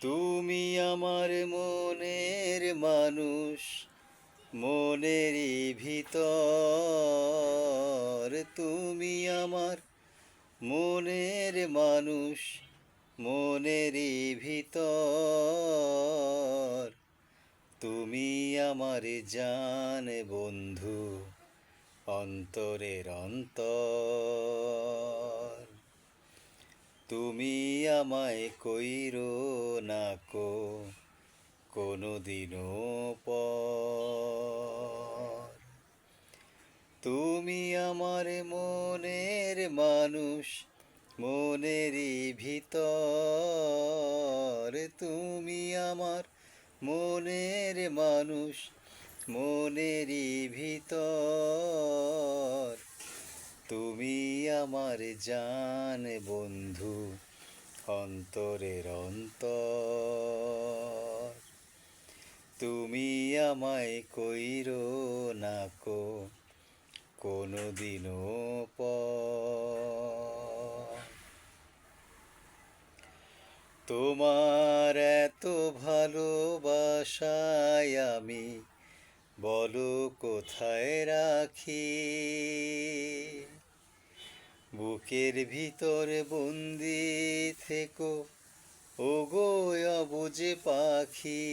তুমি আমার মনের মানুষ, মনেরই ভিতর। তুমি আমার মনের মানুষ, মনেরই ভিতর। তুমি আমার জান বন্ধু, অন্তরের অন্তর। তুমি আমায় কইরো না কো কোনো দিনও পর। তুমি আমার মনের মানুষ, মনেরই ভিতর। তুমি আমার মনের মানুষ, মনেরই ভিতর। তুমি আমার জান বন্ধু, অন্তরের অন্তর। তুমি আমায় কইর না কো কোনো দিনও তোমার এত ভালোবাসায় আমি, বলো কোথায় রাখি? বুকের ভিতর বন্দি থেকো। ও গো পাখি,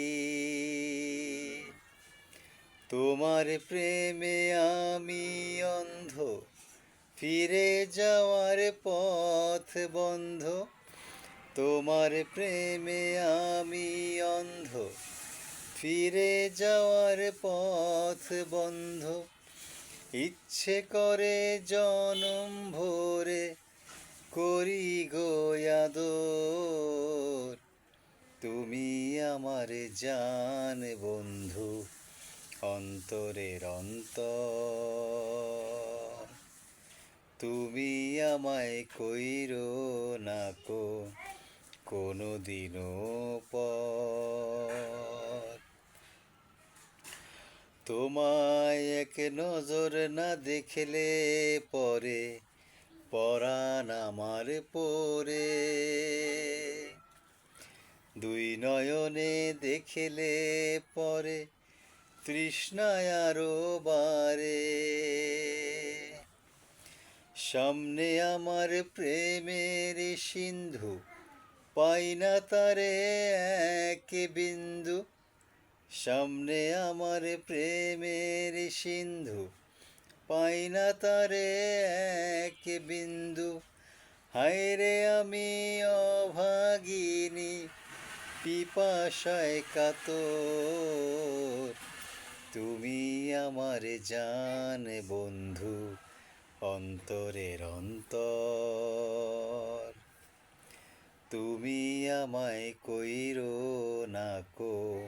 তোমার প্রেমে আমি অন্ধ। ফিরে যাওয়ার পথ বন্ধ। তোমার প্রেমে আমি অন্ধ। ফিরে যাওয়ার পথ বন্ধ। ইচ্ছে করে জনম ভরে করি গোয়াদর তুমি আমার জান বন্ধু, অন্তরের অন্তর। তুমি আমায় কইরো না কোনো দিনও পর এক নজর না দেখলে পরে, পরাণ আমার পরে। দুই নয়নে দেখলে পরে, তৃষ্ণায় আরও বারে। সামনে আমার প্রেমের সিন্ধু, পাই না তারে এক বিন্দু। সামনে আমার প্রেমের সিন্ধু, পাই না তারে এক বিন্দু। হায়রে আমি অভাগিনী, পিপাসায় কাতর। তুমি আমার জান বন্ধু, অন্তরের অন্তর। তুমি আমায় কইরো না কো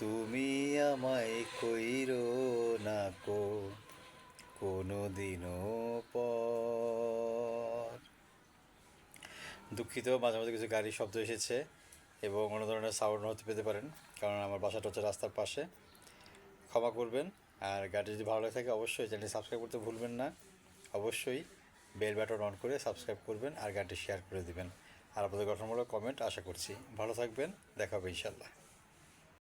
তুমি আমায় কইরো না কো কোনো দিনও দুঃখিত, মাঝে মাঝে কিছু গাড়ির শব্দ এসেছে এবং অন্য ধরনের সাউন্ড হতে পেতে পারেন, কারণ আমার বাসাটা হচ্ছে রাস্তার পাশে। ক্ষমা করবেন, আর গাড়ি যদি ভালো লাগে থাকে, অবশ্যই চ্যানেল সাবস্ক্রাইব করতে ভুলবেন না। অবশ্যই বেল বাটন অন করে সাবস্ক্রাইব করবেন আর গাড়িটি শেয়ার করে দিবেন। আর আপনাদের গঠনমূলক কমেন্ট আশা করছি ভালো থাকবেন, দেখা হবে ইনশাল্লাহ